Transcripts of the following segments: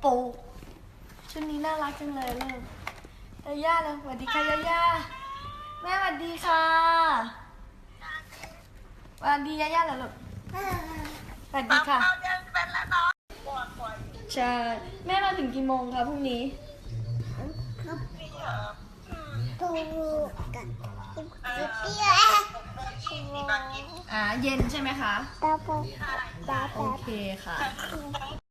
โปชุดนี้น่ารักจังเลยลูกยาย่าเลยสวัสดีค่ะยาย่าแม่สวัสดีค่ะสวัสดียาย่าเหรอลูกสวัสดีค่ะใช่แม่มาถึงกี่โมงคะพรุ่งนี้ถูกกับเตี้ย อ่าเย็นใช่ไหมคะตาปตาโอเคค่ะ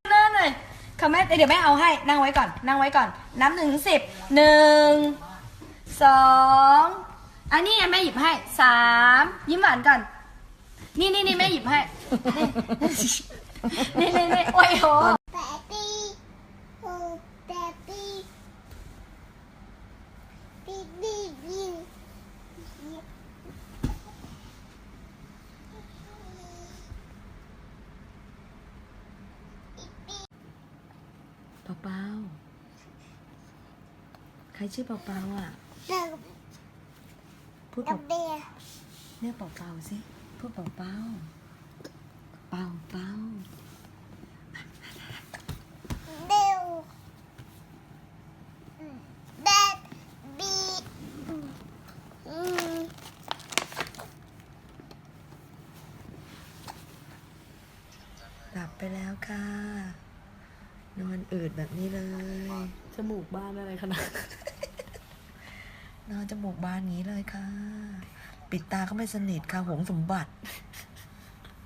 เนิ่นหน่อยค่ะแม่เดี๋ยวแม่เอาให้นั่งไว้ก่อน นั่งไว้ก่อน นับหนึ่งถึงสิบหนึ่งสองอันนี้ไงแม่หยิบให้สามยิ้มหวานก่อน นี่นี่นี่แม่หยิบให้นี่นี่นี่โอ้ยโหแปดปีโอ้แปดปีปีปี เปาเปาใครชื่อเปาเปาอะ เด็กพูดกัเปาบเบียเนี่ยเปาเปาสิ พูดเปาเปาเปาเปาเด็วแบดบีอืมหลับไปแล้วค่ะ นอนอืดแบบนี้เลย จมูกบ้านอะไรขนาด นอนจมูกบานอย่างนี้เลยค่ะ ปิดตาก็ไม่สนิทค่ะหวงสมบัติ